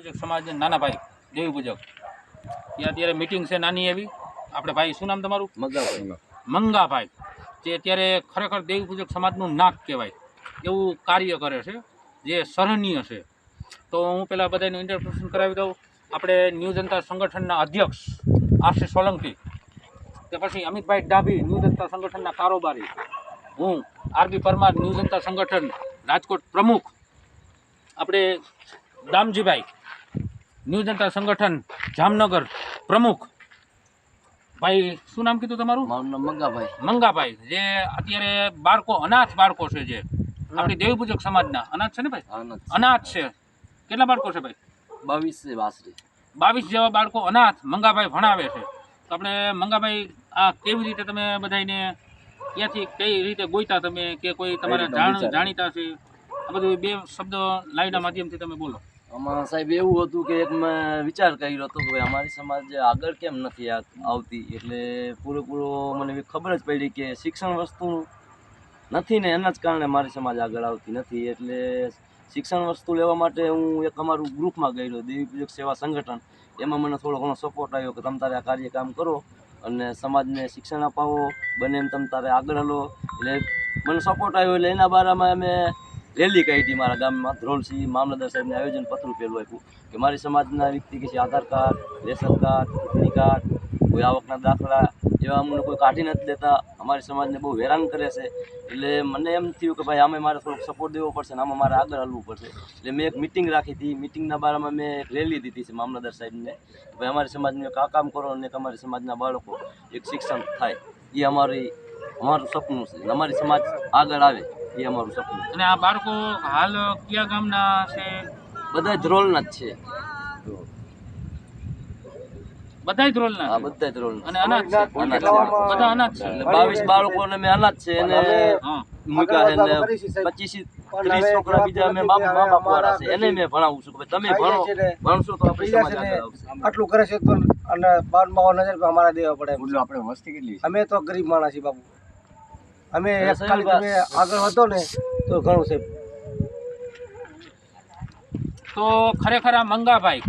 પૂજક સમાજના નાના ભાઈ દેવી પૂજક. ત્યાં અત્યારે મિટિંગ છે નાની એવી. આપણે ભાઈ શું નામ તમારું? મંગાભાઈ. મંગાભાઈ. જે અત્યારે ખરેખર દેવી પૂજક સમાજનું નાક કહેવાય. એવું કાર્ય કરે છે જે સરાહનીય છે. તો હું પહેલાં બધાનું ઇન્ટ્રોડક્શન કરાવી દઉં. આપણે ન્યૂ જનતા સંગઠનના અધ્યક્ષ આરસી સોલંકી કે પછી અમિતભાઈ ડાભી ન્યૂ જનતા સંગઠનના કારોબારી. હું આરબી પરમાર ન્યૂ જનતા સંગઠન રાજકોટ પ્રમુખ. આપણે દામજીભાઈ ન્યૂ જનતા સંગઠન જામનગર પ્રમુખ. ભાઈ શું નામ કીધું તમારું? મારું નામ મગાભાઈ. મંગાભાઈ. જે અત્યારે બાળકો અનાથ બાળકો છે જે. આપણી દેવી પૂજક સમાજના. અનાથ છે ને ભાઈ? અનાથ છે. કેટલા બાળકો છે ભાઈ? બાવીસ છે વાસરી બાવીસ જેવા બાળકો અનાથ મંગાભાઈ ભણાવે છે. તો આપણે મંગાભાઈ આ કેવી રીતે તમે બધાને ક્યાંથી કઈ રીતે ગોઈતા તમે? કે કોઈ તમારા જાણ જાણીતા છે? આ બધું બે શબ્દ લાઈવના માધ્યમથી તમે બોલો. આમાં સાહેબ એવું હતું કે એક મેં વિચાર કર્યો હતો કે અમારી સમાજ આગળ કેમ નથી આવતી? એટલે પૂરેપૂરો મને એવી ખબર જ પડી કે શિક્ષણ વસ્તુ નથી ને એના જ કારણે મારી સમાજ આગળ આવતી નથી. એટલે શિક્ષણ વસ્તુ લેવા માટે હું એક અમારું ગ્રુપમાં ગયેલો, દેવી પૂજક સેવા સંગઠન. એમાં મને થોડો ઘણો સપોર્ટ આવ્યો કે તમે તારે આ કાર્ય કામ કરો અને સમાજને શિક્ષણ અપાવો, બને એમ તમે તારે આગળ હલો. એટલે મને સપોર્ટ આવ્યો એટલે એના બારામાં અમે રેલી કાઢી મારા ગામમાં. ધ્રોલસિંહ મામલતદાર સાહેબને આયોજન પત્ર પેલું આપ્યું કે મારી સમાજના વ્યક્તિ કે છે, આધાર કાર્ડ, રેશન કાર્ડ ચૂંટણી કાર્ડ, કોઈ આવકના દાખલા એવા અમને કોઈ કાઢી નથી દેતા અમારી સમાજને બહુ હેરાન કરે છે. એટલે મને એમ થયું કે ભાઈ, આમે મારે થોડોક સપોર્ટ દેવો પડશે ને આમાં મારે આગળ હલવું પડશે. એટલે મેં એક મિટિંગ રાખી હતી. મિટિંગના બારામાં મેં એક રેલી દીધી છે મામલતદાર સાહેબને. કે ભાઈ, અમારી સમાજનું આ કામ કરો અને અમારી સમાજના બાળકો એક શિક્ષણ થાય. એ અમારી, અમારું સપનું છે. અમારી સમાજ આગળ આવે. એ અમારું સપનું અને આ બાળકો હાલ કયા ગામના છે? બધા ધ્રોલના જ છે. ધ્રોલના બધા ધ્રોલના અને અનાથ છે? બધા અનાથ છે. એટલે બાવીસ બાળકોને મેં અનાજ છે. એને હા. છે ને પચીસ ત્રીસ છોકરા બીજા મેં બાપ મા બાપ વાળા છે. એને મેં ભણાવું છું. કે તમે ભણો. ભણશો તો આપણી સમાજ આગળ આવશે. આટલું કરે છે તો અને બાર બાવન નજર અમારા દેવા પડે. આપણે વસ્તી કેટલી અમે તો ગરીબ માણસ છીએ બાબુ અમે એક ખાલી તમે આગળ વધો ને તો ઘણું છે. તો ખરેખર આ મંગાભાઈ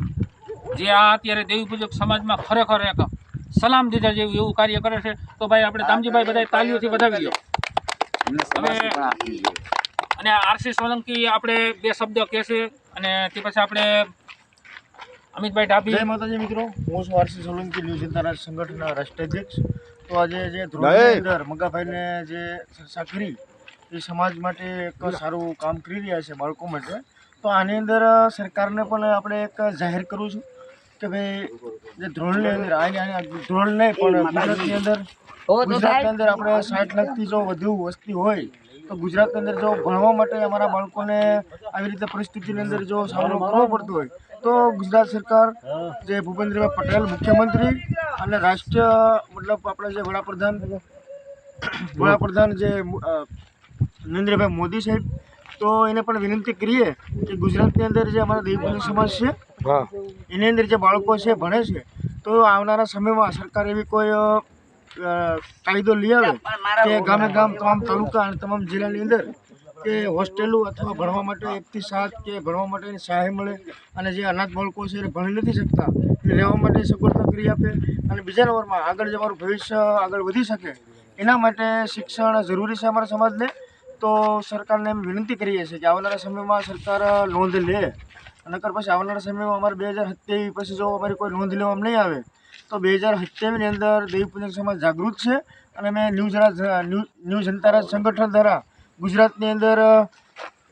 જે આ અત્યારે દેવી પૂજક સમાજમાં ખરેખર એક સલામ દીધા જેવું એવું કાર્ય કરે છે તો ભાઈ આપણે દામજીભાઈ બધા તાલીઓથી વધાવી લો પણ અને આરસી સોલંકી આપણે બે શબ્દ કહેશે અને તે પછી આપણે અમિતભાઈ ડાભી જય માતાજી મિત્રો હું છું આરસી સોલંકી ન્યૂ જનતા સંગઠનના રાષ્ટ્રીય અધ્યક્ષ. તો આજે જે ધ્રોલની અંદર મગાભાઈને જે ચર્ચા કરી એ સમાજ માટે એક સારું કામ કરી રહ્યા છે બાળકો માટે. તો આની અંદર સરકારને પણ આપણે એક જાહેર કરું છું કે ભાઈ જે ધ્રોળની અંદર આની ધ્રોળ નહીં પણ ગુજરાતની અંદર ગુજરાતની અંદર આપણે સાઠ લાખથી જો વધુ વસ્તી હોય તો ગુજરાતની અંદર જો ભણવા માટે અમારા બાળકોને આવી રીતે પરિસ્થિતિની અંદર જો સામનો કરવો પડતો હોય તો ગુજરાત સરકાર જે ભૂપેન્દ્રભાઈ પટેલ મુખ્યમંત્રી અને રાષ્ટ્રીય મતલબ આપણે જે વડાપ્રધાન વડાપ્રધાન જે નરેન્દ્રભાઈ મોદી સાહેબ તો એને પણ વિનંતી કરીએ કે ગુજરાતની અંદર જે અમારા દેવભૂમિ સમાજ છે એની અંદર જે બાળકો છે ભણે છે તો આવનારા સમયમાં સરકાર એવી કોઈ કાયદો લઈ આવે કે ગામે ગામ તમામ તાલુકા અને તમામ જિલ્લાની અંદર કે હોસ્ટેલો અથવા ભણવા માટે એકથી સાત કે ભણવા માટેની સહાય મળે અને જે અનાથ બાળકો છે એ ભણી નથી શકતા એ રહેવા માટે સગવડતા કરી આપે અને બીજા નંબરમાં આગળ જવાનું ભવિષ્ય આગળ વધી શકે, એના માટે શિક્ષણ જરૂરી છે અમારા સમાજને? તો સરકારને એમ વિનંતી કરીએ છીએ કે આવનારા સમયમાં સરકાર નોંધ લે, નકર પછી આવનારા સમયમાં અમારે બે હજાર સત્યાવીસ પછી જો અમારી કોઈ નોંધ લેવામાં નહીં આવે, તો બે હજાર સત્યાવીસની અંદર દેવી પૂજન સમાજ જાગૃત છે અને અમે ન્યૂ જરા ન્યૂ જનતા સંગઠન દ્વારા ગુજરાતની અંદર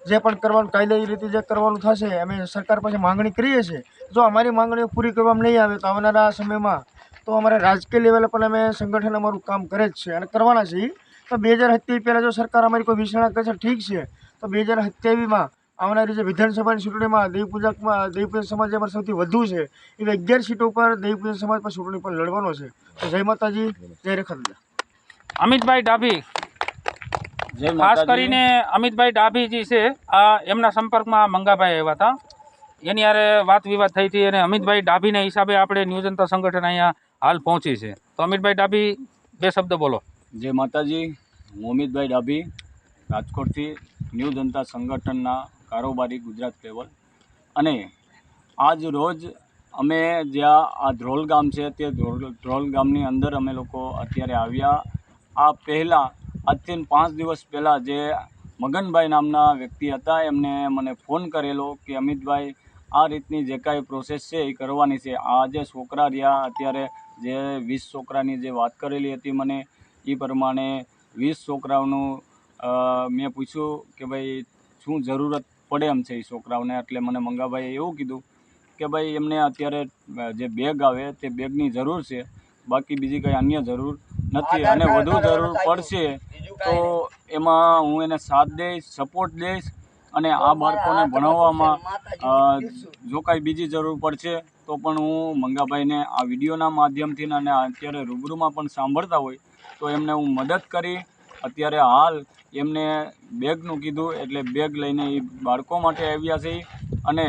જે પણ કરવાનું કાયદાની રીતે જે કરવાનું થશે, અમે સરકાર પાસે માંગણી કરીએ છીએ. જો અમારી માંગણીઓ પૂરી કરવામાં નહીં આવે તો આવનારા સમયમાં તો અમારે રાજકીય લેવલે પણ અમે સંગઠન અમારું કામ કરે જ છે અને કરવાના છીએ તો બે હજાર સત્યાવીસ પહેલાં જો સરકાર અમારી કોઈ વિચારણા કરશે ઠીક છે, તો બે હજાર સત્યાવીસમાં આવનારી જે વિધાનસભાની ચૂંટણીમાં દેવી પૂજકમાં, દેવી સમાજ અમારે સૌથી વધુ છે, એ અગિયાર સીટો પર દેવીપૂજન સમાજ પર ચૂંટણી પણ લડવાનો છે. તો જય માતાજી, જય રેખા અમિતભાઈ ડાભી. ખાસ કરીને અમિતભાઈ ડાભીજી છે. આ એમના સંપર્કમાં મંગાભાઈ આવ્યા હતા. એની યારે વાત વિવાદ થઈ હતી અને અમિતભાઈ ડાભીના હિસાબે આપણે ન્યૂ જનતા સંગઠન અહીંયા હાલ પહોંચી છે. તો અમિતભાઈ ડાભી બે શબ્દ બોલો. જય માતાજી. હું અમિતભાઈ ડાભી રાજકોટથી ન્યૂ જનતા સંગઠનના કારોબારી ગુજરાત લેવલ. અને આજ રોજ અમે જ્યાં આ ધ્રોલ ગામ છે તે ધ્રોલ ધ્રોલ ગામની અંદર અમે લોકો અત્યારે આવ્યા. આ પહેલાં આજથી પાંચ દિવસ પહેલાં જે મગનભાઈ નામના વ્યક્તિ હતા, એમને મને ફોન કરેલો કે, અમિતભાઈ, આ રીતની જે કાંઈ પ્રોસેસ છે એ કરવાની છે. આ જે છોકરા રહ્યા, અત્યારે જે વીસ છોકરાની જે વાત કરેલી હતી મને, એ પ્રમાણે વીસ છોકરાઓનું મેં પૂછ્યું કે, ભાઈ, શું જરૂરત પડે એમ છે એ છોકરાઓને? એટલે મને મંગાભાઈએ એવું કીધું કે, ભાઈ, એમને અત્યારે જે બેગ આવે તે બેગની જરૂર છે. બાકી બીજી કંઈ અન્ય જરૂર નથી અને વધુ જરૂર પડશે તો એમાં હું એને સાથ દઈશ સપોર્ટ દઈશ અને આ બાળકોને ભણાવવામાં જો કાંઈ બીજી જરૂર પડશે તો પણ હું મંગાભાઈને આ વિડીયોના માધ્યમથી અને અત્યારે રૂબરૂમાં પણ સાંભળતા હોય તો એમને હું મદદ કરી. અત્યારે હાલ એમને બેગનું કીધું એટલે બેગ લઈને એ બાળકો માટે આવ્યા છે અને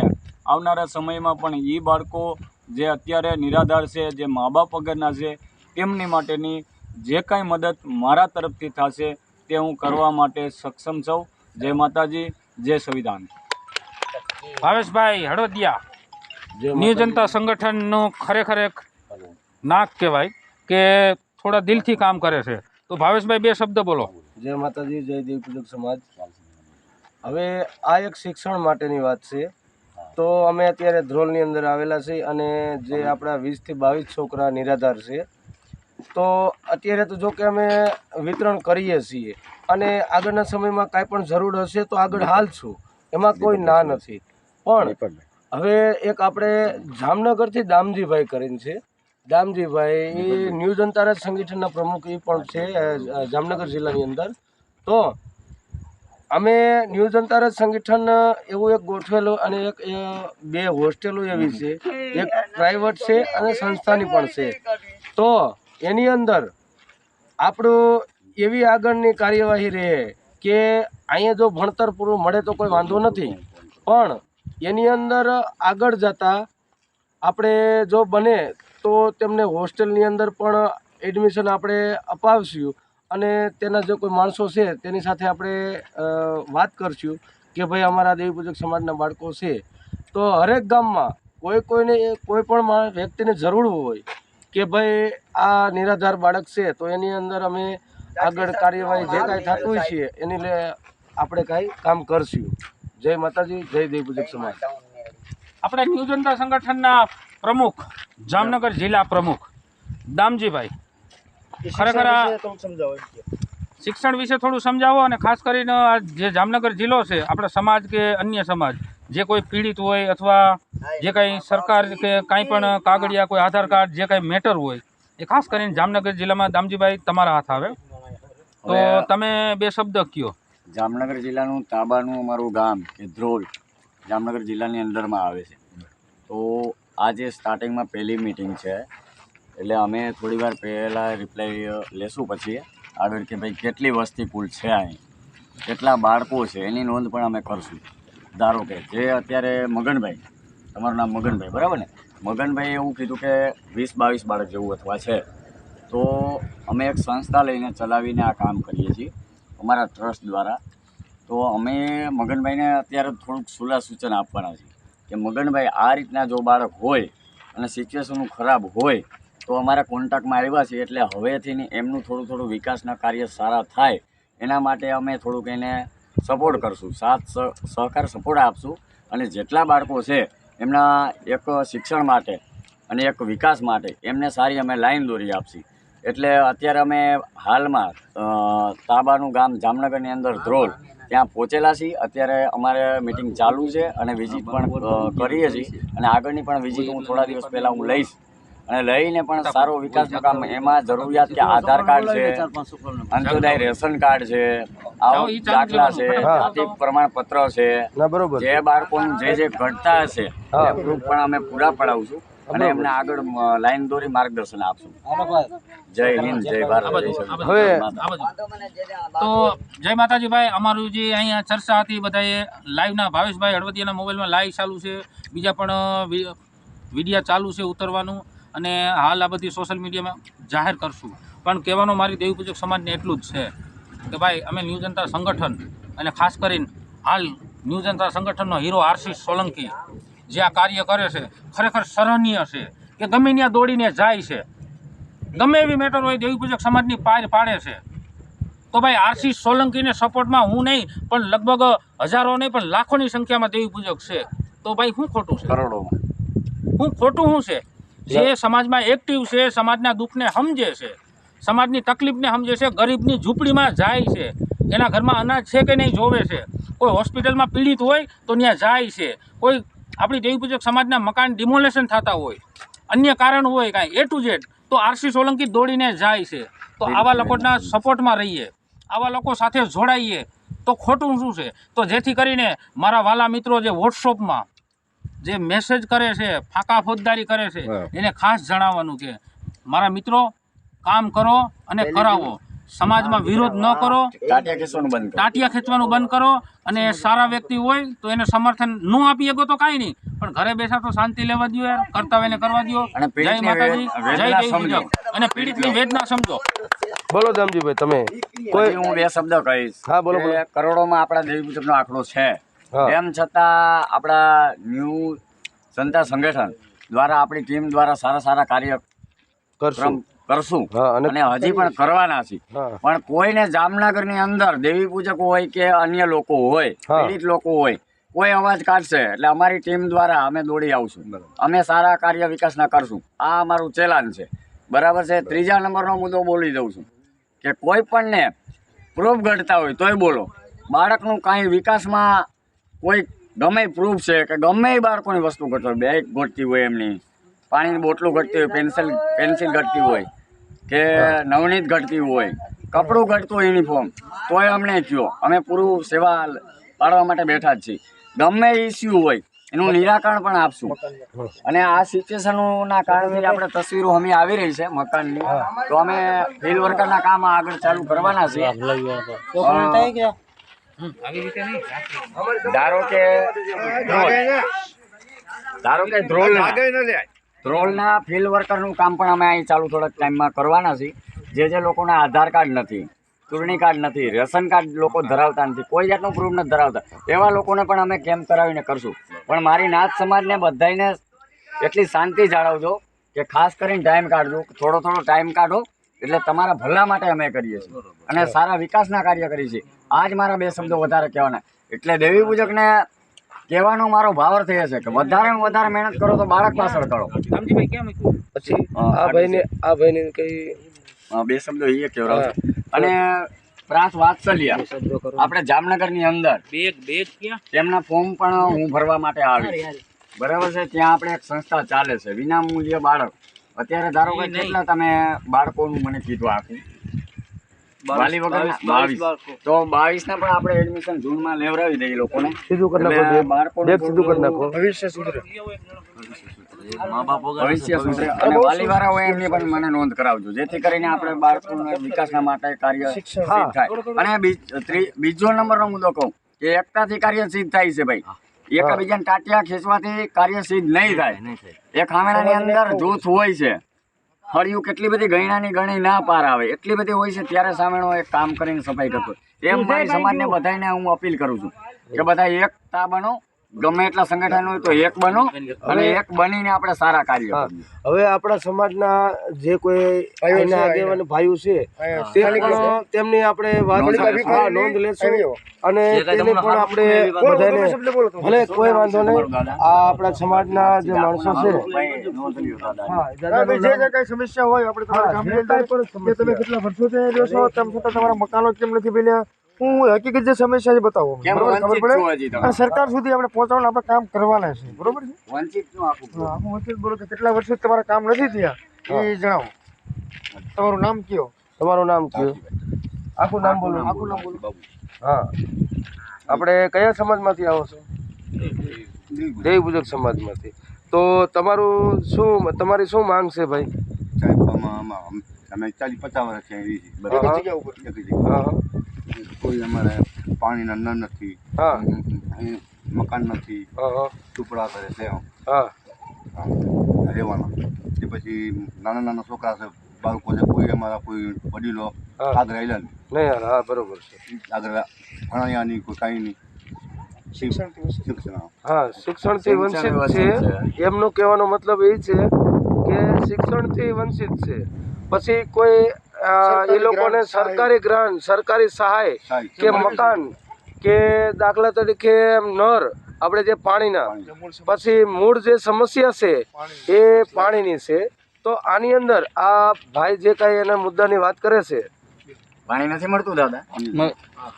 આવનારા સમયમાં પણ એ બાળકો જે અત્યારે નિરાધાર છે જે મા બાપ વગરના છે તેમની માટેની જે કાંઈ મદદ મારા તરફથી થશે તે હું કરવા માટે સક્ષમ છું. જય માતાજી જય સંવિધાન. ભાવેશભાઈ હળવદિયા ન્યૂ જનતા સંગઠનનું ખરેખર એક નાક કહેવાય કે થોડા દિલથી કામ કરે છે. તો ભાવેશભાઈ બે શબ્દ બોલો. જય માતાજી જય દેવ પૂજક સમાજ. હવે આ એક શિક્ષણ માટેની વાત છે. તો અમે અત્યારે ધ્રોલની અંદર આવેલા છીએ અને જે આપણા વીસથી બાવીસ છોકરા નિરાધાર છે. તો અત્યારે તો જો કે અમે વિતરણ કરીએ છીએ. અને આગળના સમયમાં કાંઈ પણ જરૂર હશે તો આગળ હાલ છું. એમાં કોઈ ના નથી. પણ હવે એક આપણે જામનગરથી દામજીભાઈ કરીને છે. દામજીભાઈ એ ન્યૂ જનતા સંગઠનના પ્રમુખ એ પણ છે જામનગર જિલ્લાની અંદર. તો અમે ન્યૂ જનતા રાજ સંગઠન એવું એક ગોઠવેલું અને એક બે હોસ્ટેલો એવી છે. એક પ્રાઇવેટ છે અને સંસ્થાની પણ છે. તો એની અંદર આપણું એવી આગળની કાર્યવાહી રહે કે અહીંયા જો ભણતર પૂરું મળે તો કોઈ વાંધો નથી. પણ એની અંદર આગળ જતાં આપણે જો બને તો તેમને હોસ્ટેલની અંદર પણ એડમિશન આપણે અપાવશું અને તેના જે કોઈ માણસો છે તેની સાથે આપણે વાત કરશું કે ભાઈ અમારા દેવી પૂજક સમાજના બાળકો છે. તો હરેક ગામમાં કોઈ કોઈને કોઈ પણ વ્યક્તિને જરૂર હોય કે ભાઈ આ નિરાધાર બાળક છે તો એની અંદર અમે આગળ કાર્યવાહી જે કાંઈ થતું હોય છે એની લે આપણે કાંઈ કામ કરશું. જય માતાજી જય દેવી પૂજક સમાજ. આપણે ન્યૂ જનતા સંગઠનના પ્રમુખ જામનગર જિલ્લા પ્રમુખ દામજીભાઈ. ખરેખર. શિક્ષણ વિશે થોડું સમજાવો અને ખાસ કરીને આ જે જામનગર જિલ્લો છે આપણા સમાજ કે અન્ય સમાજ. જે કોઈ પીડિત હોય અથવા જે કાંઈ સરકાર કે કાંઈ પણ કાગળિયા કોઈ આધાર કાર્ડ જે કાંઈ મેટર હોય એ ખાસ કરીને જામનગર જિલ્લામાં દામજીભાઈ તમારા હાથ આવે. તો તમે બે શબ્દ કયો? જામનગર જિલ્લાનું તાબાનું અમારું ગામ કે ધ્રોલ જામનગર જિલ્લાની અંદરમાં આવે છે. તો આજે સ્ટાર્ટિંગમાં પહેલી મિટિંગ છે એટલે અમે થોડી વાર પહેલાં રિપ્લાય લેશું પછી આગળ કે ભાઈ કેટલી વસ્તી કુલ છે અહીં? કેટલા બાળકો છે? એની નોંધ પણ અમે કરશું. ધારો કે જે અત્યારે મગનભાઈ, તમારું નામ મગનભાઈ, બરાબર ને? મગનભાઈએ એવું કીધું કે વીસ બાવીસ બાળક જેવું અથવા છે, તો અમે એક સંસ્થા લઈને ચલાવીને આ કામ કરીએ છીએ, અમારા ટ્રસ્ટ દ્વારા. તો અમે મગનભાઈને અત્યારે થોડુંક સુલા સૂચન આપવાના છે કે મગનભાઈ, આ રીતના જો બાળક હોય અને સિચ્યુએશન ખરાબ હોય, તો અમારા કોન્ટેક્ટમાં આવ્યા છે એટલે હવેથી એમનું થોડું થોડું વિકાસના કાર્ય સારા થાય. એના માટે અમે થોડુંક એને સપોર્ટ કરશું. સાથ સહ- સહકાર સપોર્ટ આપશું. અને જેટલા બાળકો છે, એમના એક શિક્ષણ માટે અને એક વિકાસ માટે એમને સારી અમે લાઈન દોરી આપશી. એટલે અત્યારે અમે હાલમાં તાબાનું ગામ જામનગરની અંદર ધ્રોલ ત્યાં પહોંચેલા છીએ. અત્યારે અમારે મિટિંગ ચાલુ છે અને વિઝિટ પણ કરીએ છીએ. અને આગળની પણ વિઝિટ હું થોડા દિવસ પહેલાં હું લઈશ. અને લઈને પણ સારો વિકાસનું કામ એમાં જરૂરિયાત કે આધાર કાર્ડ છે અંત્યોદય રેશન કાર્ડ છે આવક દાખલા છે. જાતિ પ્રમાણપત્ર છે. ના બરોબર. જે બાળકોનું જે જે ઘટતા હશે એ પ્રૂફ પણ અમે પૂરા પડાવશું અને એમને આગળ લાઈન દોરી માર્ગદર્શન આપશું. જય હિન્દ જય ભારત. હવે-. તો જય માતાજી ભાઈ અમારું જે અહીંયા ચર્ચા હતી બધાએ લાઈવના ભાવેશભાઈ હળવદિયાના મોબાઈલમાં લાઈવ ચાલુ છે બીજા પણ વિડીયા ચાલુ છે ઉતરવાનું. અને હાલ આ બધી સોશિયલ મીડિયામાં જાહેર કરશું. પણ કહેવાનું મારી દેવીપૂજક સમાજને એટલું જ છે કે ભાઈ અમે ન્યૂ જનતા સંગઠન અને ખાસ કરીને હાલ ન્યૂ જનતા સંગઠનનો હીરો આરસી સોલંકી જે આ કાર્ય કરે છે ખરેખર સરાહનીય છે કે ગમે ત્યાં દોડીને જાય છે ગમે એવી મેટર હોય દેવીપૂજક સમાજની પાર પાડે છે તો ભાઈ આરસી સોલંકીને સપોર્ટમાં હું નહીં પણ લગભગ હજારો નહીં પણ લાખોની સંખ્યામાં દેવી પૂજક છે. તો ભાઈ શું ખોટું છે? કરોડોમાં. હું ખોટું શું છે? જે સમાજમાં એક્ટિવ છે સમાજના દુઃખને સમજે છે સમાજની તકલીફને સમજે છે ગરીબની ઝૂંપડીમાં જાય છે એના ઘરમાં અનાજ છે કે નહીં જોવે છે કોઈ હોસ્પિટલમાં પીડિત હોય તો ત્યાં જાય છે કોઈ આપણી દેવી પૂજક સમાજના મકાન ડિમોલેશન થતા હોય અન્ય કારણ હોય કાંઈ એ ટુ ઝેડ તો આરસી સોલંકી દોડીને જાય છે તો આવા લોકોના સપોર્ટમાં રહીએ આવા લોકો સાથે જોડાઈએ તો ખોટું શું છે? તો જેથી કરીને મારા વાલા મિત્રો જે વોટ્સઅપમાં જે મેસેજ કરે છે ફાંકા ફોજદારી કરે છે એને ખાસ જણાવવાનું કે મારા મિત્રો કામ કરો અને કરાવો. સમાજમાં વિરોધ ન કરો. ટાટિયા ખેંચવાનું બંધ કરો. અને સારા વ્યક્તિ હોય તો એને સમર્થન ન આપી શકો તો કાંઈ નહીં. પણ ઘરે બેસા તો શાંતિ લેવા દો યાર. કરતા હોય એને કરવા દો અને જય માતાજી જય સમજો. અને પીડિતની વેદના સમજો. બોલો દામજીભાઈ તમે કોઈ હું બે શબ્દ કહીશ હા, બોલો, કરોડોમાં આપણા દેવી આંકડો છે. એમ છતાં આપણા ન્યૂ જનતા સંગઠન દ્વારા આપણી ટીમ દ્વારા સારા સારા કાર્ય કરશું. કરશું. અને અને હજી પણ કરવાના છે પણ કોઈને જામનગરની અંદર દેવી પૂજક હોય કે અન્ય લોકો હોય પીડિત લોકો હોય કોઈ અવાજ કાઢશે એટલે અમારી ટીમ દ્વારા અમે દોડી આવશું. અમે સારા કાર્ય વિકાસના કરશું. આ અમારું ચેલાન છે. બરાબર છે? ત્રીજા નંબરનો મુદ્દો બોલી દઉં છું કે કોઈ પણને પ્રૂફ ઘટતા હોય તોય બોલો. બાળકનું કાંઈ વિકાસમાં કોઈ ગમે પ્રૂફ છે કે ગમે એ બાળકોની વસ્તુ ઘટતો હોય બેગ ઘટતી હોય એમની. પાણીની બોટલું ઘટતી હોય પેન્સિલ પેન્સિલ ઘટતી હોય કે નવનીત ઘટતી હોય કપડું ઘટતું હોય યુનિફોર્મ તોય અમને કયો. અમે પૂરું સેવા પાડવા માટે બેઠા જ છીએ. ગમે ઇસ્યુ હોય એનું નિરાકરણ પણ આપશું. અને આ સિચ્યુએશનના કારણે આપણે તસવીરો અમે આવી રહી છે મકાનની. તો અમે ફિલ્ડ વર્કરના કામ આગળ ચાલુ કરવાના છીએ. ધારો કે ધારો કે ધ્રોલના ધ્રોલના ફિલ્ડ વર્કરનું કામ પણ અમે અહીં ચાલુ થોડાક ટાઈમમાં કરવાના છીએ. જે જે લોકોના આધાર કાર્ડ નથી ચૂંટણી કાર્ડ નથી રેશન કાર્ડ લોકો ધરાવતા નથી કોઈ જાતનું પ્રૂફ નથી ધરાવતા. એવા લોકોને પણ અમે કેમ્પ કરાવીને કરશું. પણ મારી નાથ સમાજને બધાને એટલી શાંતિ જાળવજો કે ખાસ કરીને ટાઈમ કાઢજો થોડો થોડો ટાઈમ કાઢો એટલે તમારા ભલા માટે અમે કરીએ છીએ. અને સારા વિકાસના કાર્ય કરી છે. આ આજ મારા બે શબ્દો વધારે કહેવાના. એટલે દેવી પૂજકને કહેવાનો મારો ભાવર થયો છે કે વધારે વધારે મહેનત કરો તો બાળક પાછળ કરો. પછી આ ભાઈને આ ભાઈને કઈ બે શબ્દો એ કહેવાય. અને પ્રાસ વાત્સલ્ય. આપણે જામનગરની અંદર તેમના ફોર્મ પણ હું ભરવા માટે આવી બરાબર છે? ત્યાં આપણે એક સંસ્થા ચાલે છે. વિના મૂલ્ય બાળક. અત્યારે ધારો કે કેટલા તમે બાળકોનું મને કીધું આખું. વાલી વગર બાવીસ તો બાવીસ. ના પણ આપણે એડમિશન જૂનમાં લેવડાવી દઈએ લોકોને. સીધું કરી નાખો એટલે ડેટ. બાળકોને ડેટ સીધું કરી નાખો. ભવિષ્ય સુધરે. ભવિષ્ય સુધરે. અને વાલીવાળા હોય એમની પણ મને નોંધ કરાવજો જેથી કરીને આપણે બાળકોના વિકાસના માટે કાર્ય સિદ્ધ થાય. અને બીજ- નંબરનો મુદ્દો કહું કે એકતાથી કાર્ય સિદ્ધ થાય છે ભાઈ. એકબીજાને ટાટિયા ખેંચવાથી કાર્ય સિદ્ધ નહીં થાય. એક ખામેણાની અંદર જૂથ હોય છે. ફળિયું કેટલી બધી ગયણાની ગણી ના પાર આવે. એટલી બધી હોય છે ત્યારે સામેનો એક કામ કરીને સફાઈ કરતો. એમ મારી સમાજને બધાને હું અપીલ કરું છું કે બધા એકતા બનો ગમે એટલા સંગઠન હોય તો એક બનો અને એક બનીને આપણે સારા કાર્ય હવે આપણા સમાજના જે કોઈ આગેવાન ભાઈઓ છે તેમની આપણે વાત નોંધ લેશું. અને તેને પણ આપણે બધાને ભલે કોઈ વાંધો નહીં આ આપણા સમાજના જે માણસો છે. જે કઈ સમસ્યા હોય આપણે તમે કેટલા વર્ષોથી અહીં રહ્યો છો તેમ છતાં તમારા મકાનો કેમ નથી બન્યા? હું હકીકત જે સમસ્યા છે બતાવો ખબર પડે? અને સરકાર સુધી આપણે પહોંચાડવાનું આપણે કામ કરવાના છે. બરોબર છે? વંચિત બોલો કે કેટલા વર્ષોથી તમારા કામ નથી થયા એ જણાવો. તમારું નામ કયો? તમારું નામ કયો? આખું નામ બોલો. આખું નામ બોલો. હા. આપણે કયા સમાજમાંથી આવો છો? દેવ પૂજક સમાજમાંથી. તો તમારું શું તમારી શું માંગ છે ભાઈ? અમે ચાલીસ પચાસ વર્ષ છે કોઈ અમારે પાણીના નળ નથી હા. અહીં મકાન નથી હા હા. ટુકડા કરે છે એમ. હા. હા, રહેવાના. તે પછી નાના નાના છોકરા છે બાળકો છે કોઈ અમારા કોઈ વડીલો હા. આગળ આવેલા નહીં. નહીં યાર હા બરોબર છે. આગળ ભણાયા નહીં કોઈ કાંઈ નહીં. શિક્ષણ હા. શિક્ષણથી વંચિત છે. એમનો કહેવાનો મતલબ એ છે કે શિક્ષણથી વંચિત છે. પછી કોઈ એ લોકોને સરકારી ગ્રાન્ટ સરકારી સહાય. કે મકાન કે દાખલા તરીકે નર આપણે જે પાણીના. પછી મૂળ જે સમસ્યા છે એ પાણીની છે. તો આની અંદર આ ભાઈ જે કાંઈ એના મુદ્દાની વાત કરે છે? પાણી નથી મળતું દાદા જય માતાજી તો હવે આ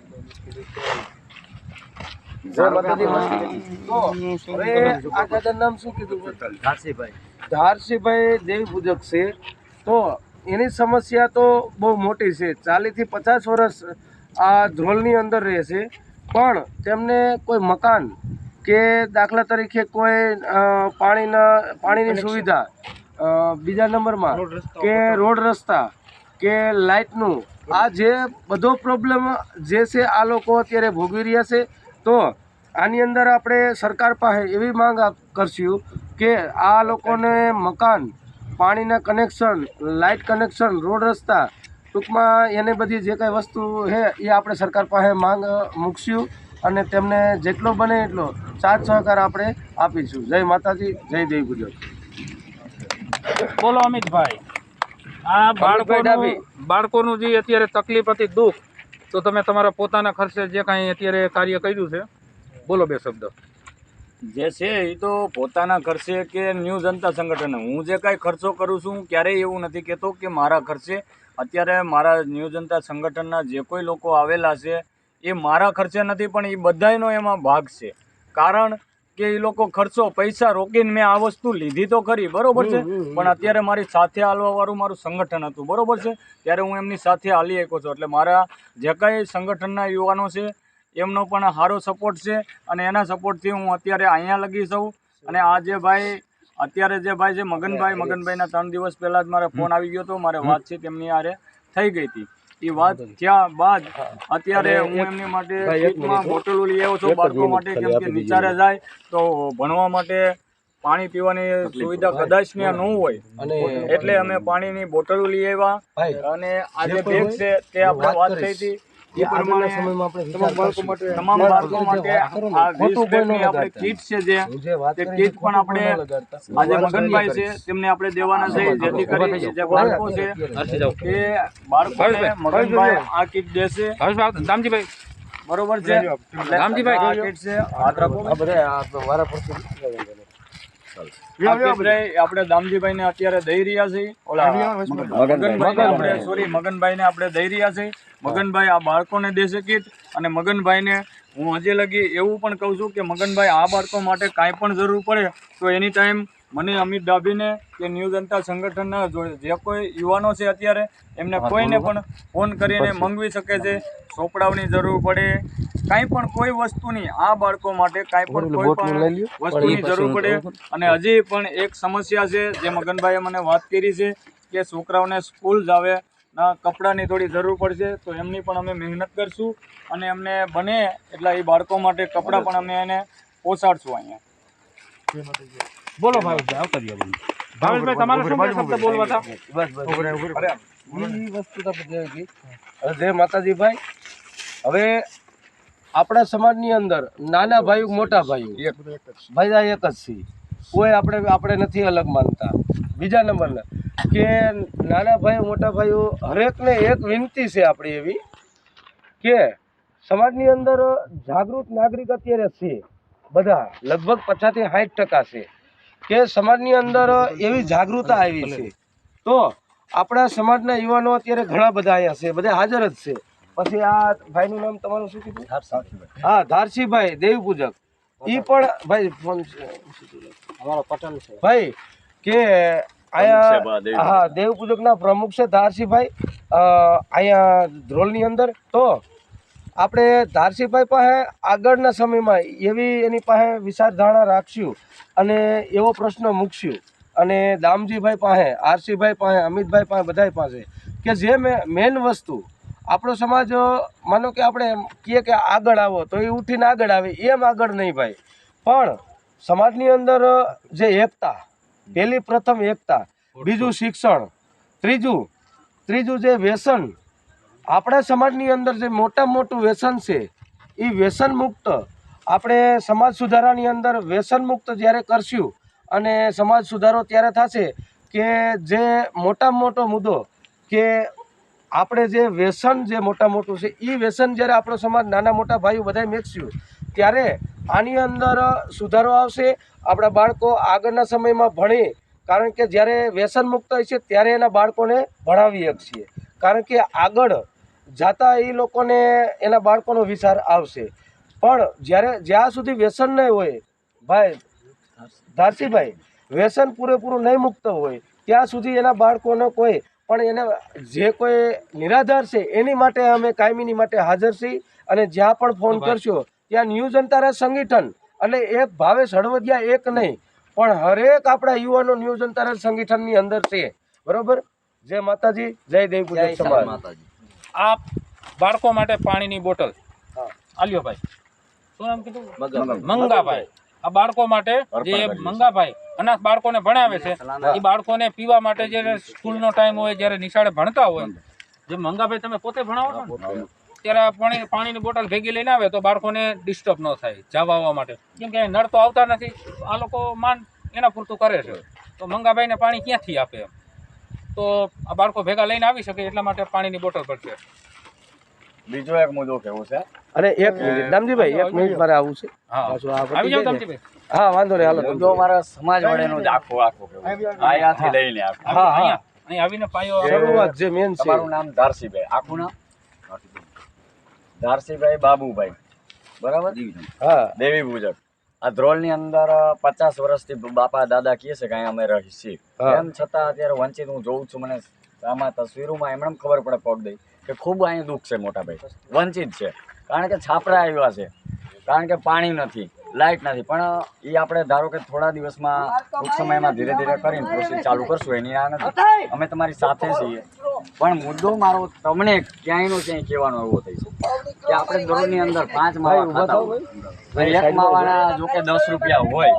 દાદાનું નામ શું કીધું ધારસીભાઈ. દેવી પૂજક છે. તો એની સમસ્યા તો બહુ મોટી છે. ચાલીસથી પચાસ વર્ષ આ ધ્રોલની અંદર રહે છે. પણ તેમને કોઈ મકાન કે દાખલા તરીકે કોઈ પાણીના પાણીની સુવિધા બીજા નંબરમાં કે રોડ રસ્તા કે લાઇટનું આ જે બધો પ્રોબ્લેમ જે છે આ લોકો અત્યારે ભોગવી રહ્યા છે. તો આની અંદર આપણે સરકાર પાસે એવી માંગ કરશું કે આ લોકોને મકાન પાણીના કનેક્શન લાઇટ કનેક્શન રોડ રસ્તા ટૂંકમાં એની બધી જે કાંઈ વસ્તુ છે એ આપણે સરકાર પાસે માંગ મૂકશું અને તેમને જેટલો બને એટલો સાથ સહકાર આપણે આપીશું. જય માતાજી જય દેવી ગુજરાત. બોલો અમિતભાઈ. આ બાળકોનું બાળકોનું જે અત્યારે તકલીફ હતી દુઃખ તો તમે તમારા પોતાના ખર્ચે જે કાંઈ અત્યારે કાર્ય કર્યું છે, બોલો બે શબ્દ. જે છે એ તો પોતાના ખર્ચે કે ન્યૂ જનતા સંગઠન. હું જે કાંઈ ખર્ચો કરું છું ક્યારેય એવું નથી કહેતો કે મારા ખર્ચે અત્યારે મારા ન્યૂ જનતા સંગઠનના જે કોઈ લોકો આવેલા છે, એ મારા ખર્ચે નથી, પણ એ બધાયનો એમાં ભાગ છે. કારણ કે એ લોકો ખર્ચો પૈસા રોકીને મેં આ વસ્તુ લીધી તો ખરી બરોબર છે? પણ અત્યારે મારી સાથે હાલવાવાળું મારું સંગઠન હતું બરોબર છે? ત્યારે હું એમની સાથે હાલી આવ્યો છું. એટલે મારા જે કાંઈ સંગઠનના યુવાનો છે એમનો પણ સારો સપોર્ટ છે અને એના સપોર્ટથી હું અત્યારે અહીંયા લગી છું. અને આ જે ભાઈ અત્યારે જે ભાઈ છે મગનભાઈ મગનભાઈના ત્રણ દિવસ પહેલાં જ મારે ફોન આવી ગયો હતો. મારે વાતચીત એમની આરે થઈ ગઈ હતી. એ વાત થયા બાદ અત્યારે હું એમની માટે કીટમાં બોટલો લઈ આવ્યો છું બાળકો માટે કેમ કે નિચારે જાય તો ભણવા માટે પાણી પીવાની સુવિધા કદાચ ત્યાં ન હોય. એટલે અમે પાણીની બોટલો લઈ આવ્યા અને આજે બેગ છે તે આપણે વાત થઈ હતી. એ પ્રમાણે આગળના સમયમાં આપણે તમામ બાળકો માટે તમામ બાળકો માટે આ વીસ બેગની આપણે કીટ છે જે તે કીટ પણ આપણે આજે મગનભાઈ છે તેમને આપણે દેવાના છે જેથી કરી જે બાળકો છે એ બાળકોને મગનભાઈ આ કીટ દેશે. હર્ષભાઈ દામજીભાઈ. બરોબર છે? રામજીભાઈ. આ કીટ છે હાથ રાખો. આ બધા આ વારા પરથી આ દામજીભાઈ ને આપણે દામજીભાઈને અત્યારે દઈ રહ્યા છીએ. ઓલા મગનભાઈને આપણે સોરી મગનભાઈને આપણે દઈ રહ્યા છીએ. મગનભાઈ આ બાળકોને દેશે કીટ અને મગનભાઈને હું હજી લગી એવું પણ કહું છું કે મગનભાઈ આ બાળકો માટે કાંઈ પણ જરૂર પડે તો એની ટાઈમ મને અમિત ડાભીને કે ન્યૂ જનતા સંગઠનના જે કોઈ યુવાનો છે અત્યારે એમને કોઈને પણ ફોન કરીને મંગવી શકે છે ચોપડાઓની જરૂર પડે. કાંઈ પણ કોઈ વસ્તુની આ બાળકો માટે કાંઈ પણ કોઈ પણ વસ્તુની જરૂર પડે. અને હજી પણ એક સમસ્યા છે જે મગનભાઈએ મને વાત કરી છે કે છોકરાઓને સ્કૂલ જાવે ના કપડાની થોડી જરૂર પડશે તો એમની પણ અમે મહેનત કરશું અને એમને બને એટલા એ બાળકો માટે કપડાં પણ અમે એને પહોંચાડશું અહીંયા. બોલો ભાવેશભાઈ આવતા રહ્યો ભાવેશભાઈ તમારે શું શબ્દ બોલવા હતા બસ બસ ઈ વસ્તુ તો. હવે જય માતાજી ભાઈ. હવે આપણા સમાજની અંદર નાના ભાઈ મોટા ભાઈ ભાઈ આ એક જ છે કોઈ આપણે આપણે નથી અલગ માનતા. બીજા નંબરના. કે નાના ભાઈઓ મોટા ભાઈઓ હરેકને એક વિનંતી છે આપણી એવી કે સમાજની અંદર જાગૃત નાગરિક અત્યારે છે. બધા લગભગ પચાસથી સાઠ ટકા છે. કે સમાજની અંદર એવી જાગૃતતા આવી છે. તો આપણા સમાજના યુવાનો અત્યારે ઘણા બધા અહીંયા છે બધા હાજર જ છે. પછી આ ભાઈનું નામ તમારું શું કીધું? હા ધારસીભાઈ દેવપૂજક. પૂજક ઈ પણ ભાઈ ફોન છે. ભાઈ કે અહીંયા હા દેવ પૂજકના પ્રમુખ છે ધારસીભાઈ. અહીંયા ધ્રોલની અંદર. તો આપણે ધારસીભાઈ પાસે આગળના સમયમાં એવી એની પાસે વિચારધારણા રાખશું અને એવો પ્રશ્ન મૂકશું. અને દામજીભાઈ પાસે આરસીભાઈ પાસે અમિતભાઈ પાસે બધાય પાસે કે જે મેન વસ્તુ આપણો સમાજ માનો કે આપણે કહીએ કે આગળ આવો તો એ ઉઠીને આગળ આવે એમ આગળ નહીં ભાઈ. પણ સમાજની અંદર જે એકતા પહેલી પ્રથમ એકતા બીજું શિક્ષણ ત્રીજું ત્રીજું જે વ્યસન આપણા સમાજની અંદર જે મોટામાં મોટું વ્યસન છે એ વ્યસન મુક્ત આપણે સમાજ સુધારાની અંદર વ્યસન મુક્ત જ્યારે કરશું અને સમાજ સુધારો ત્યારે થશે કે જે મોટામાં મોટો મુદ્દો કે આપણે જે વ્યસન જે મોટા મોટું છે એ વ્યસન જ્યારે આપણો સમાજ નાના મોટા ભાઈઓ બધા મેકશું ત્યારે આની અંદર સુધારો આવશે. આપણા બાળકો આગળના સમયમાં ભણે, કારણ કે જ્યારે વ્યસન મુક્ત હશે ત્યારે એના બાળકોને ભણાવી શકીએ કારણ કે આગળ જાતા એ લોકોને એના બાળકોનો વિચાર આવશે. પણ જ્યારે જ્યાં સુધી વ્યસન નહીં હોય ભાઈ ધારસીભાઈ વ્યસન પૂરેપૂરું નહીં મુક્ત હોય ત્યાં સુધી એના બાળકોનો કોઈ પણ એને જે કોઈ નિરાધાર છે એની માટે અમે કાયમીની માટે હાજર છીએ અને જ્યાં પણ ફોન કરશો ત્યાં ન્યૂઝ અંતારા સંગઠન એટલે એક ભાવેશ હળવદિયા એક નહીં પણ હરેક આપણા યુવાનો ન્યૂઝ અંતારા સંગઠનની અંદર છે. બરોબર? જય માતાજી જય દેવ ગુજરાત સમાજ. માતાજી. આ બાળકો માટે પાણીની બોટલ. આલ્યો ભાઈ. શું નામ કીધું? મંગાભાઈ. આ બાળકો માટે જે મંગાભાઈ અનાથ બાળકોને ભણાવે છે એ બાળકોને પીવા માટે જ્યારે સ્કૂલનો ટાઈમ હોય જ્યારે નિશાળે ભણતા હોય જે મંગાભાઈ તમે પોતે ભણાવો ને? ત્યારે આ પાણી પાણીની બોટલ ભેગી લઈને આવે તો બાળકોને ડિસ્ટર્બ ન થાય જવા આવવા માટે. કેમ કે નળ તો આવતા નથી. આ લોકો માન એના પૂરતું કરે છે. તો મંગાભાઈને પાણી ક્યાંથી આપે એમ? તો આ બાળકો ભેગા લઈને આવી શકે એટલા માટે પાણીની બોટલ પડશે. બીજો એક મુદ્દો કેવો છે. અને એક મિનિટ. દામજીભાઈ એક મિનિટ મારે આવું છે. હા. પાછું આ આવી વાંધો નહીં હાલો. જો મારા સમાજ વડેનો જ આખો આખો અહીંયાથી લઈને આખો હા હા. અહીંયા અહીં આવીને પાયો શરૂઆત જે મેન છે. તમારું નામ ધારસીભાઈ. આખું નામ? ધારસીભાઈ બાબુભાઈ. બરાબર? હા. દેવી પૂજક. આ ધ્રોલની અંદર પચાસ વર્ષથી બાપા દાદા કહે છે કે અહીંયા અમે રહી છીએ હા. છતાં અત્યારે વંચિત હું જોઉં છું મને આમાં તસવીરોમાં એમણે ખબર પડે પગ દઈ કે ખૂબ અહીં દુઃખ છે મોટા ભાઈ. વંચિત છે. કારણ કે છાપરા આવ્યા છે. કારણ કે પાણી નથી લાઇટ નથી. પણ એ આપણે ધારો કે થોડા દિવસમાં ટૂંક સમયમાં ધીરે ધીરે કરીને પ્રોસેસ ચાલુ કરશું એની આ નથી. અમે તમારી સાથે છીએ. પણ મુદ્દો મારો તમને ક્યાંયનો ક્યાંય કહેવાનો એવો થઈ છે કે આપણે દરરોજની અંદર પાંચ ખાતા હોય. એક માવાના જો કે દસ રૂપિયા હોય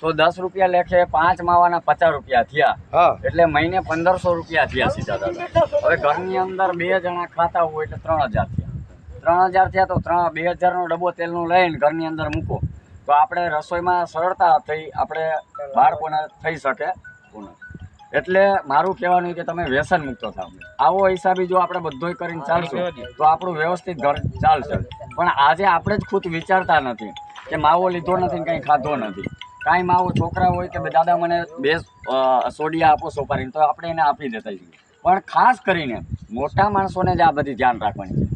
તો દસ રૂપિયા લેખે પાંચ માવાના પચાસ રૂપિયા થયા. એટલે મહિને પંદરસો રૂપિયા થયા સીધા દાદા. હવે ઘરની અંદર બે જણા ખાતા હોય એટલે ત્રણ હજાર થયા. ત્રણ હજાર થયા તો ત્રણ બે હજારનો ડબ્બો તેલનું લઈને ઘરની અંદર મૂકો. તો આપણે રસોઈમાં સરળતા થઈ આપણે બાળકોને થઈ શકે. એટલે મારું કહેવાનું કે તમે વ્યસન મુક્ત થાવ. આવો હિસાબે જો આપણે બધોય કરીને ચાલશું તો આપણું વ્યવસ્થિત ઘર ચાલશે. પણ આજે આપણે જ ખુદ વિચારતા નથી કે માવો લીધો નથી ને કંઈ ખાધો નથી. કાંઈ માવો છોકરા હોય કે દાદા મને બે સોડિયા આપો સોપારીને તો આપણે એને આપી દેતા છીએ. પણ ખાસ કરીને મોટા માણસોને જ આ બધી ધ્યાન રાખવાની છે.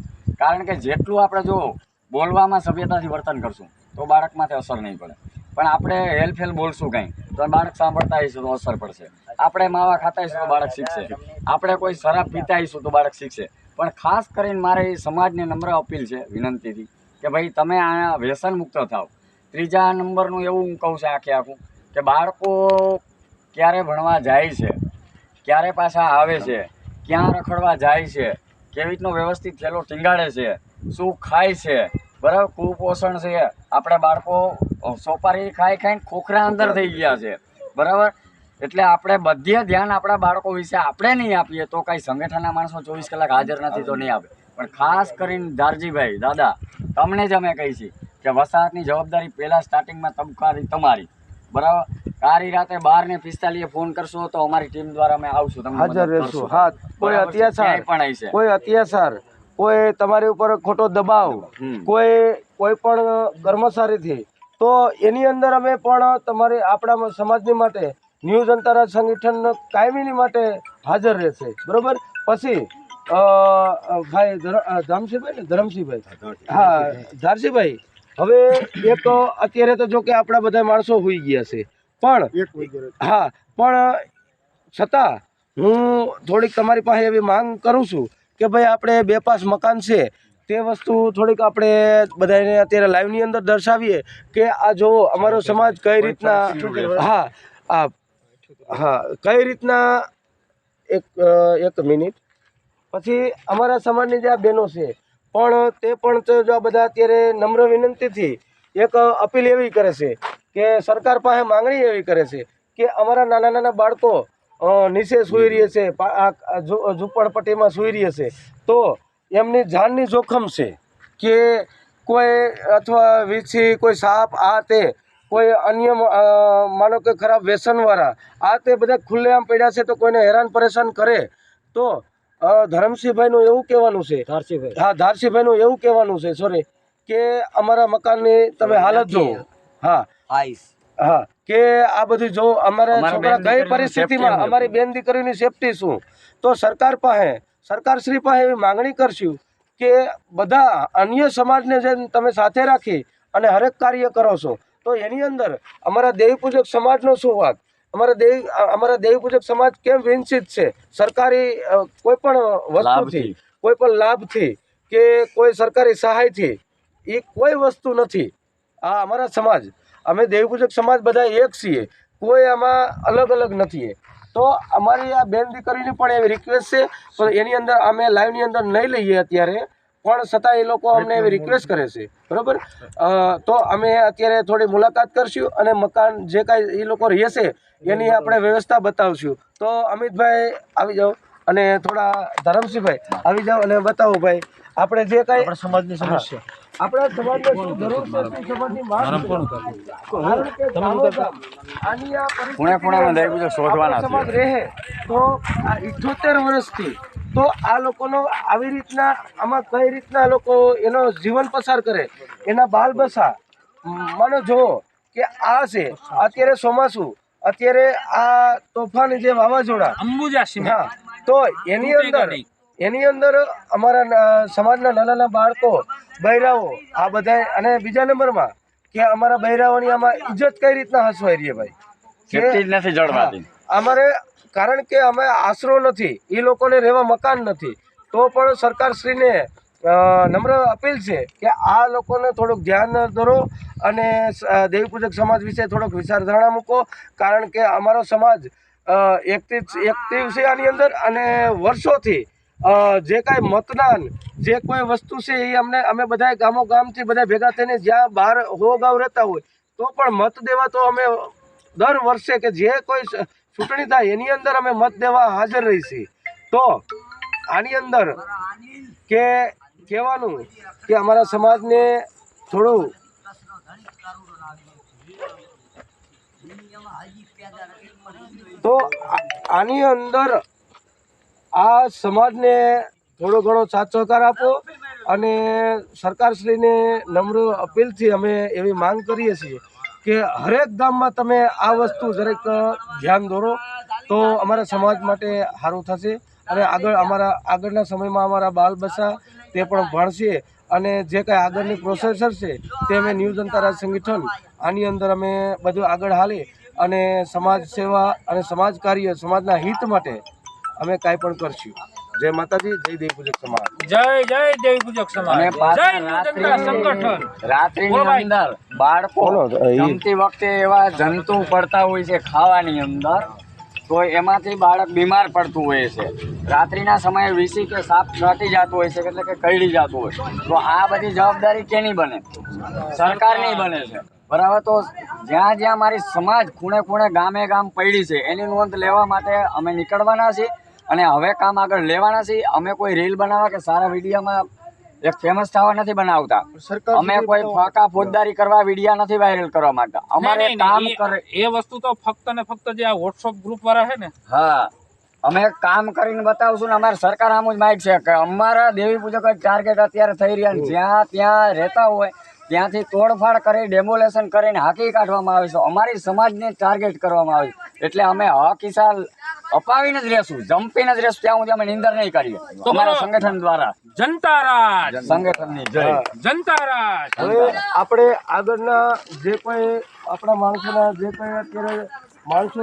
કારણ કે જેટલું આપણે જો બોલવામાં સભ્યતાથી વર્તન કરશું તો બાળકમાંથી અસર નહીં પડે. પણ આપણે હેલફેલ બોલશું કંઈ તો બાળક સાંભળતા હશે તો અસર પડશે. આપણે માવા ખાતા હશું તો બાળક શીખશે. આપણે કોઈ શરાબ પીતા હશું તો બાળક શીખશે. પણ ખાસ કરીને મારે એ સમાજને નમ્ર અપીલ છે, વિનંતીથી, કે ભાઈ તમે આ વ્યસન મુક્ત થાવ. ત્રીજા નંબરનું એવું હું કહું છું આખે આખું, કે બાળકો ક્યારે ભણવા જાય છે, ક્યારે પાછા આવે છે, ક્યાં રખડવા જાય છે, કેવી રીતનો વ્યવસ્થિત થેલો ટીંગાડે છે, શું ખાય છે, બરાબર, કુપોષણ છે. આપણે બાળકો સોપારી ખાઈ ખાઈને ખોખરા અંદર થઈ ગયા છે, બરાબર? એટલે આપણે બધે ધ્યાન આપણા બાળકો વિશે આપણે નહીં આપીએ તો કાંઈ સંગઠનના માણસો ચોવીસ કલાક હાજર નથી તો નહીં આપે. પણ ખાસ કરીને દારજીભાઈ દાદા તમને જ અમે કહી છીએ કે વસાહતની જવાબદારી પહેલાં સ્ટાર્ટિંગમાં તબકારી તમારી. બરાબર? કારી રાતે બાર ને પિસ્તાલીએ ફોન કરશો તો અમારી ટીમ દ્વારા અમે આવશું તમે હાજર રહેશું. હા કોઈ અત્યાચાર પણ હશે કોઈ અત્યાચાર કોઈ તમારી ઉપર ખોટો દબાવ કોઈ કોઈ પણ કર્મચારીથી તો એની અંદર અમે પણ તમારી આપણા સમાજની માટે ન્યૂઝ અંતરા સંગઠન કાયમીની માટે હાજર રહેશે. બરોબર? પછી ભાઈ ધામસિંહભાઈ ને? ધરમસિંહભાઈ હા ધારસિંહભાઈ હવે એક અત્યારે તો જો કે આપણા બધા માણસો હોઈ ગયા છે. પણ હા પણ છતાં હું થોડીક તમારી પાસે એવી માંગ કરું છું કે ભાઈ આપણે બે પાસ મકાન છે તે વસ્તુ થોડીક આપણે બધાને અત્યારે લાઈવની અંદર દર્શાવીએ કે આ જો અમારો સમાજ કઈ રીતના હા આ હા, કઈ રીતના એક એક મિનિટ. પછી અમારા સમાજની જે આ બહેનો છે, પણ તે પણ જો આ બધા અત્યારે નમ્ર વિનંતીથી એક અપીલ એવી કરે છે કે સરકાર પાસે માંગણી એવી કરે છે કે અમારા નાના નાના બાળકો નીચે સૂઈ રહી છે આ ઝૂંપડપટ્ટીમાં સૂઈ રહી છે, તો એમની જાનની જોખમ છે કે કોઈ અથવા વીછી, કોઈ સાપ આ તે કોઈ અન્ય માનો કે ખરાબ વ્યસનવાળા આ તે બધા ખુલ્લેઆમ પડ્યા છે તો કોઈને હેરાન પરેશાન કરે? તો ધરમસિંહભાઈનું એવું કહેવાનું છે. હા ધારસીભાઈનું એવું કહેવાનું છે સોરી કે અમારા મકાનની તમે હાલત જુઓ. હા. હા કે આ બધું જો અમારા અમારા છોકરા કઈ પરિસ્થિતિમાં અમારી બેન દીકરીની સેફટી શું? તો સરકાર પાસે સરકારશ્રી પાસે એવી માંગણી કરશું કે બધા અન્ય સમાજને જે તમે સાથે રાખી અને હરેક કાર્ય કરો છો તો એની અંદર અમારા દેવી પૂજક સમાજનો શું વાત? અમારા દેવી અમારા દેવી પૂજક સમાજ કેમ વંચિત છે? સરકારી કોઈ પણ વસ્તુથી કોઈ પણ લાભથી કે કોઈ સરકારી સહાયથી એ કોઈ વસ્તુ નથી. આ અમારા સમાજ. અમે દેવપૂજક સમાજ બધા એક છીએ. કોઈ આમાં અલગ અલગ નથી તો અમારી આ બેન દીકરીની પણ એવી રિક્વેસ્ટ છે. તો એની અંદર અમે લાઈવની અંદર નહીં લઈએ અત્યારે. પણ છતાં એ લોકો અમને એવી રિક્વેસ્ટ કરે છે. બરાબર? તો અમે અત્યારે થોડી મુલાકાત કરશું અને મકાન જે કાંઈ એ લોકો રહેશે એની આપણે વ્યવસ્થા બતાવશું. તો અમિતભાઈ આવી જાઓ અને થોડા ધરમસિંહભાઈ આવી જાઓ અને બતાવો ભાઈ આપણે જે કાંઈ સમાજની સમસ્યા. આપણા સમાજને શું જરૂર છે શું સમાજની માંગ છે? કારણ કે આની આ પરિસ્થિતિમાં ખૂણે ખૂણામાં દરેક બીજો શોધવાના આપણો સમાજ રહે તો આ ઇઠ્ઠોતેર વર્ષથી તો આ લોકોનો આવી રીતના આમાં કઈ રીતના લોકો એનો જીવન પસાર કરે એના બાલ બસા. માનો જુઓ કે આ છે અત્યારે ચોમાસું અત્યારે આ તોફાન જે વાવાઝોડા. અંબુજા હા તો એની અંદર. એની અંદર અમારા સમાજના નાના નાના બાળકો બૈરાઓ આ બધા અને બીજા નંબરમાં કે અમારા બૈરાઓની આમાં ઇજ્જત કઈ રીતના હસવાઈ રહી ભાઈ? અમારે કારણ કે અમે આશરો નથી એ લોકોને રહેવા મકાન નથી તો પણ સરકારશ્રીને નમ્ર અપીલ છે કે આ લોકોને થોડુંક ધ્યાન ધરો અને દેવીપૂજક સમાજ વિશે થોડોક વિચારધારણા મૂકો કારણ કે અમારો સમાજ એકથી એક્ટિવ છે આની અંદર અને વર્ષોથી જે કાંઈ મતદાન, જે કોઈ વસ્તુ છે એ અમને, અમે બધા ગામો ગામથી બધા ભેગા થઈને જ્યાં બહાર હો ગાવ રહેતા હોય, તો પણ મત દેવા તો અમે દર વર્ષે કે જે કોઈ ચૂંટણી થાય, એની અંદર અમે મત દેવા હાજર રહીશી. તો આની અંદર કે કહેવાનું કે અમારા સમાજને થોડું તો આની અંદર આ સમાજને થોડો ઘણો સાથ સહકાર આપો અને સરકારશ્રીને નમ્ર અપીલથી અમે એવી માંગ કરીએ છીએ કે હરેક ગામમાં તમે આ વસ્તુ દરેક ધ્યાન દોરો તો અમારા સમાજ માટે સારું થશે અને આગળ અમારા, આગળના સમયમાં અમારા બાલ બચ્ચા તે પણ ભણશે અને જે કાંઈ આગળની પ્રોસેસર છે તે અમે ન્યૂ જનતા રાજ સંગઠન આની અંદર અમે બધું આગળ હાલે અને સમાજ સેવા અને સમાજ કાર્ય સમાજના હિત માટે અમે કાંઈ પણ કરશું. જય માતાજી જય દેવી પૂજક સમાજ. જય જય દેવી પૂજક સમાજ. જય સંગઠન. રાત્રિની. અંદર બાળકો જમતી વખતે એવા જંતુ પડતા હોય છે ખાવાની અંદર તો એમાંથી બાળક બીમાર પડતું હોય છે. રાત્રિના સમયે વીસી કે સાપ છાટી જતું હોય છે એટલે કે કરડી જતું હોય તો આ બધી જવાબદારી કેની બને? સરકારની બને છે. બરાબર તો જ્યાં જ્યાં મારી સમાજ ખૂણે ખૂણે ગામે ગામ પડી છે એની નોંધ લેવા માટે અમે નીકળવાના છીએ. અને હવે કામ આગળ લેવાના છે અમે કોઈ રીલ બનાવવા કે સારા વિડીયોમાં એક ફેમસ થવા નથી બનાવતા. અમે કોઈ ફાકા ફોજદારી કરવા વિડીયા નથી વાયરલ કરવા માંગતા. અમારે કામ કરે એ વસ્તુ તો ફક્ત ને ફક્ત જે આ વોટ્સઅપ ગ્રુપ વાળા છે ને હા. અમે કામ કરીને બતાવશું ને અમારે સરકાર આમ જ માઇક છે કે અમારા દેવી પૂજક ટાર્ગેટ અત્યારે થઈ રહ્યા છે. જ્યાં ત્યાં રહેતા હોય ત્યાંથી તોડફાડ કરી ડેમોલેશન કરીને હાકી કાઢવામાં આવે છે. અમારી સમાજને ટાર્ગેટ કરવામાં આવે. છે એટલે અમે હક હિસાબ અપાવીને જ રહેશું. જંપીને જ રહેશું. ત્યાં સુધી અમે નિંદર નહીં કરીએ. તો અમારા સંગઠન દ્વારા. જનતા રાજ. સંગઠનની જય. જનતા રાજ. હવે આપણે આગળના જે કોઈ આપણા માણસોના જે કોઈ અત્યારે માણસો